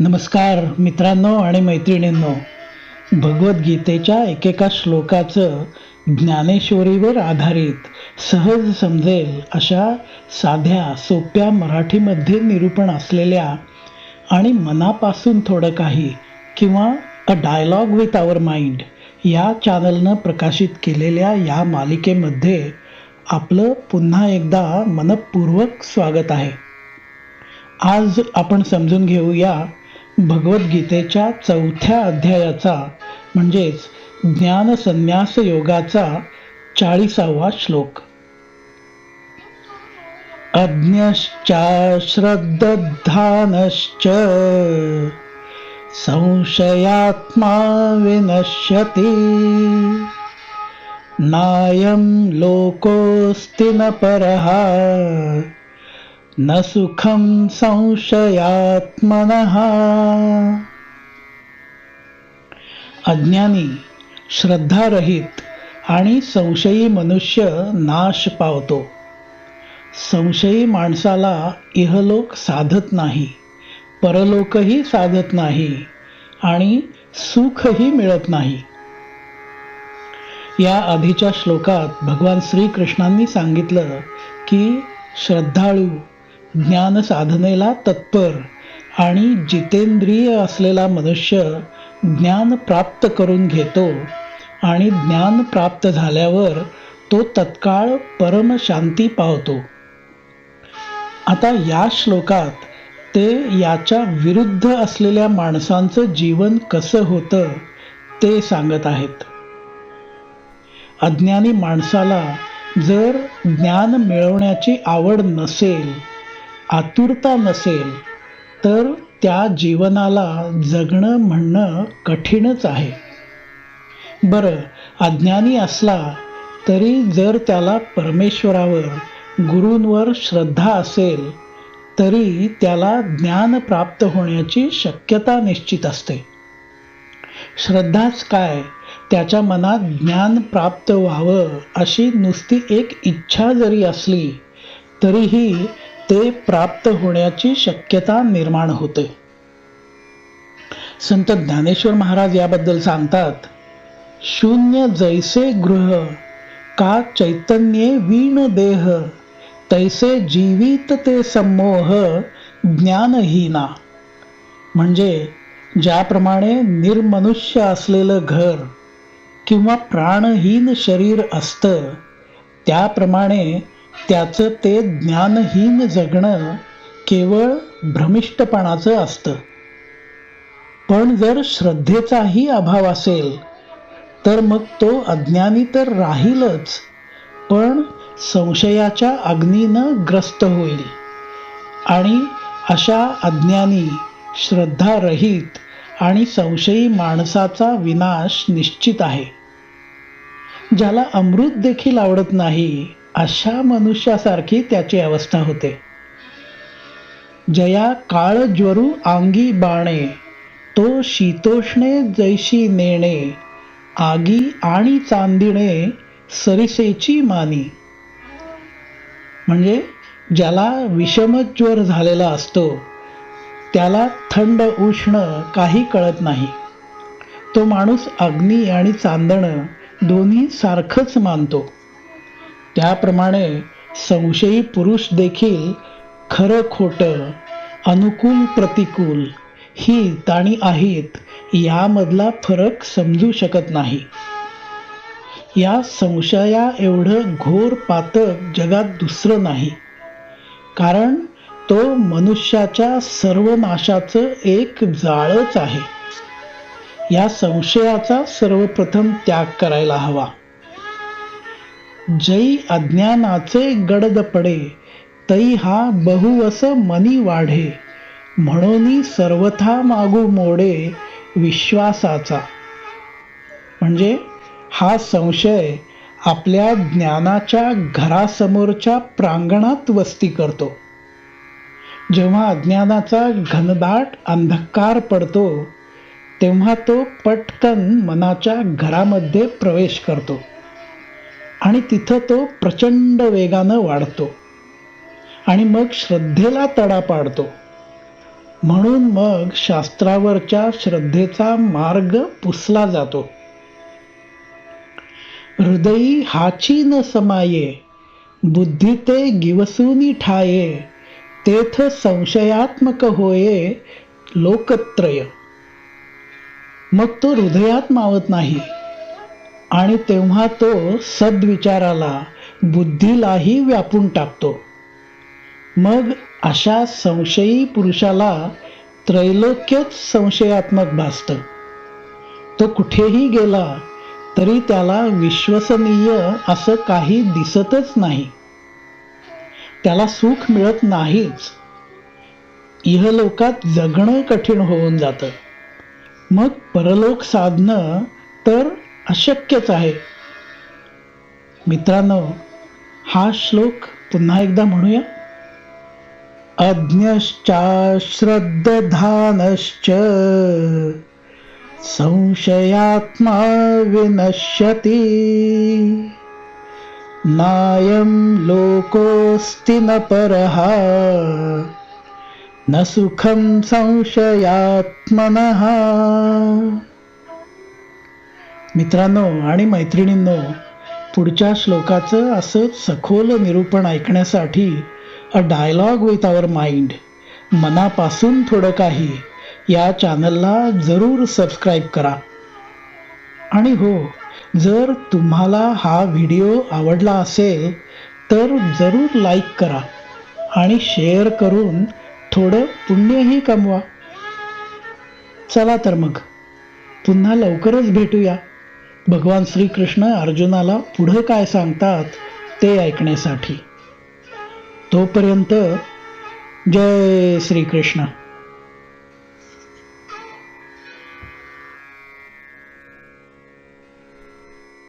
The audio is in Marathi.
नमस्कार मित्रांनो आणि मैत्रिणींनो. भगवद्गीतेच्या एकेका श्लोकाचं ज्ञानेश्वरीवर आधारित सहज समजेल अशा साध्या सोप्या मराठीमध्ये निरूपण असलेल्या आणि मनापासून थोडं काही किंवा a dialogue with our mind या चॅनलनं प्रकाशित केलेल्या या मालिकेमध्ये आपलं पुन्हा एकदा मनपूर्वक स्वागत आहे. आज आपण समजून घेऊया भगवद्गीतेच्या चौथ्या अध्यायाचा म्हणजेच ज्ञान संन्यास योगाचा चाळीसावा श्लोक. अज्ञश्चाश्रद्धानश्च संशयात्मा विनश्यति। नायं लोकोऽस्ति न परः। न सुखं संशयात्मनः। अज्ञानी श्रद्धारहित आणि संशयी मनुष्य नाश पावतो. संशयी माणसाला इहलोक साधत नाही परलोकही साधत नाही आणि सुखही मिळत नाही. या आधीच्या श्लोकात भगवान श्रीकृष्णांनी सांगितलं की श्रद्धाळू ज्ञान साधनेला तत्पर आणि जितेंद्रिय असलेला मनुष्य ज्ञान प्राप्त करून घेतो आणि ज्ञान प्राप्त झाल्यावर तो तत्काळ परमशांती पावतो. आता या श्लोकात ते याच्या विरुद्ध असलेल्या माणसांचं जीवन कसं होतं ते सांगत आहेत. अज्ञानी माणसाला जर ज्ञान मिळवण्याची आवड नसेल आतुरता नसेल तर त्या जीवनाला जगणं म्हणणं कठीणच आहे. बरं अज्ञानी असला तरी जर त्याला परमेश्वरावर गुरूंवर श्रद्धा असेल तरी त्याला ज्ञान प्राप्त होण्याची शक्यता निश्चित असते. श्रद्धाच काय त्याच्या मनात ज्ञान प्राप्त व्हावं अशी नुसती एक इच्छा जरी असली तरीही ते प्राप्त होण्याची शक्यता निर्माण होते. संत ज्ञानेश्वर महाराज याबद्दल सांगतात शून्य जैसे गृह का चैतन्ये वीण देह तैसे जीवित ते संमोह ज्ञानहीना. म्हणजे ज्याप्रमाणे निर्मनुष्य असलेलं घर किंवा प्राणहीन शरीर असतं त्याप्रमाणे त्याचं ते ज्ञानहीन जगणं केवळ भ्रमिष्टपणाचं असतं. पण जर श्रद्धेचाही अभाव असेल तर मग तो अज्ञानी तर राहीलच पण संशयाच्या अग्नीनं ग्रस्त होईल. आणि अशा अज्ञानी श्रद्धारहित आणि संशयी माणसाचा विनाश निश्चित आहे. ज्याला अमृत देखील आवडत नाही अशा मनुष्यासारखी त्याची अवस्था होते. जया काळ ज्वरू आंगी बाणे तो शीतोष्णे जैशी नेणे आगी आणि चांदिणे सरिसेची मानी. म्हणजे ज्याला विषमज्वर झालेला असतो त्याला थंड उष्ण काही कळत नाही. तो माणूस अग्नी आणि चांदणं दोन्ही सारखंच मानतो. त्याप्रमाणे संशयी पुरुष देखील खरं खोटं अनुकूल प्रतिकूल ही ताणी आहेत यामधला फरक समजू शकत नाही. या संशया एवढं घोर पातक जगात दुसरं नाही. कारण तो मनुष्याच्या सर्व नाशाचं एक जाळच आहे. या संशयाचा सर्वप्रथम त्याग करायला हवा. जै अज्ञानाचे गडद पडे तै हा बहुवस मनी वाढे. म्हणून सर्वथा मागू मोडे विश्वासाचा. म्हणजे हा संशय आपल्या ज्ञानाच्या घरासमोरच्या प्रांगणात वस्ती करतो. जेव्हा अज्ञानाचा घनदाट अंधकार पडतो तेव्हा तो पटकन मनाच्या घरामध्ये प्रवेश करतो. आणि तिथं तो प्रचंड वेगानं वाढतो. आणि मग श्रद्धेला तडा पाडतो. म्हणून मग शास्त्रावरच्या श्रद्धेचा मार्ग पुसला जातो. हृदयी हाची न समाये बुद्धी ते गिवसूनी ठाये तेथ संशयात्मक होये लोकत्रय. मग तो हृदयात मावत नाही. आणि तेव्हा तो सद्विचाराला बुद्धीलाही व्यापून टाकतो. मग अशा संशयी पुरुषाला त्रैलोक्यच संशयात्मक भासतं. तो कुठेही गेला तरी त्याला विश्वसनीय असं काही दिसतच नाही. त्याला सुख मिळत नाहीच. इहलोकात जगणं कठीण होऊन जातं. मग परलोक साधणं तर अशक्यच आहे. मित्रांनो हा श्लोक पुन्हा एकदा म्हणूया. अज्ञश्चाश्रद्धानश्च संशयात्मा विनश्यति। नायं लोकोऽस्ति न परः। न सुखं संशयात्मनः। मित्रांनो आणि मैत्रिणींनो पुढच्या श्लोकाचं असं सखोल निरूपण ऐकण्यासाठी a dialogue with our mind मनापासून थोडं काही या चॅनलला जरूर सबस्क्राईब करा. आणि हो जर तुम्हाला हा व्हिडिओ आवडला असेल तर जरूर लाईक करा आणि शेअर करून थोडं पुण्यही कमवा. चला तर मग पुन्हा लवकरच भेटूया. भगवान श्रीकृष्ण अर्जुनाला पुढं काय सांगतात ते ऐकण्यासाठी. तोपर्यंत जय श्रीकृष्ण.